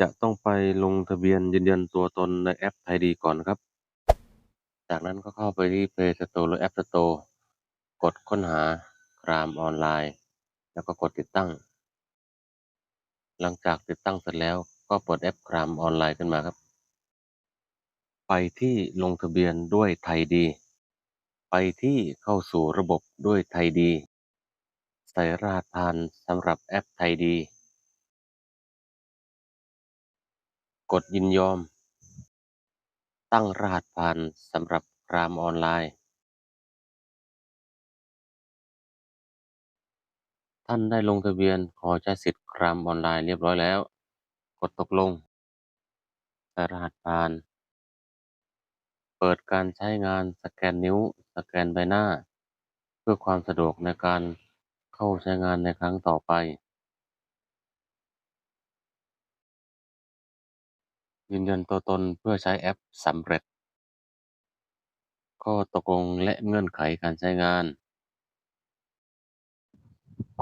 จะต้องไปลงทะเบียนยืนยันตัวตนในแอปไทยดีก่อนครับ จากนั้นก็เข้าไปที่ Play Store หรือ App Store กดค้นหาครามออนไลน์ แล้วก็กดติดตั้ง หลังจากติดตั้งเสร็จแล้วก็เปิดแอปครามออนไลน์ขึ้นมาครับ ไปที่ลงทะเบียนด้วยไทยดี ไปที่เข้าสู่ระบบด้วยไทยดี ใส่รหัสผ่านสำหรับแอปไทยดี กดยินยอม ตั้งรหัสผ่านสำหรับครามออนไลน์ ท่านได้ลงทะเบียนขอใช้สิทธิ์รามออนไลน์เรียบร้อยแล้ว กดตกลงใส่รหัสผ่าน เปิดการใช้งานสแกนนิ้ว สแกนใบหน้า เพื่อความสะดวกในการเข้าใช้งานในครั้งต่อไป ยืนยันตัวตนเพื่อใช้แอปสำเร็จ ข้อตกลงและเงื่อนไขการใช้งาน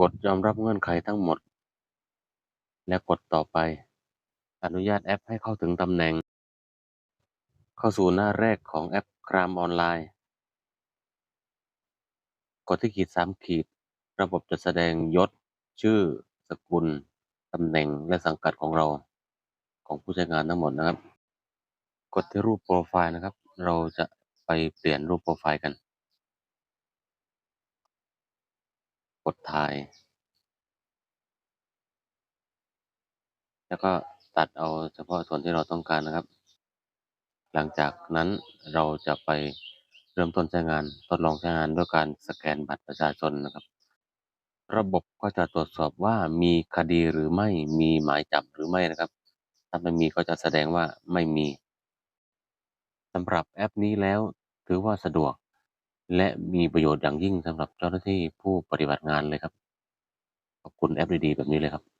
กดยอมรับเงื่อนไขทั้งหมด และกดต่อไป อนุญาตแอปให้เข้าถึงตำแหน่ง เข้าสู่หน้าแรกของแอปครามออนไลน์ กดที่ขีดสามขีด ระบบจะแสดงยศ ชื่อ สกุล ตำแหน่งและสังกัดของเรา ของผู้ใช้งานทั้งหมดนะครับ กดที่รูปโปรไฟล์นะครับ เราจะไปเปลี่ยนรูปโปรไฟล์กัน กดถ่าย แล้วก็ตัดเอาเฉพาะส่วนที่เราต้องการนะครับ หลังจากนั้นเราจะไปเริ่มต้นใช้งานทดลองใช้งานด้วยการสแกนบัตรประชาชนนะครับ ระบบก็จะตรวจสอบว่ามีคดีหรือไม่มีหมายจับหรือไม่นะครับ ถ้าไม่มีก็จะแสดงว่าไม่มีสำหรับแอปนี้แล้วถือว่าสะดวก และมีประโยชน์อย่างยิ่งสำหรับเจ้าหน้าที่ผู้ปฏิบัติงานเลยครับ ขอบคุณแอปดีๆแบบนี้เลยครับ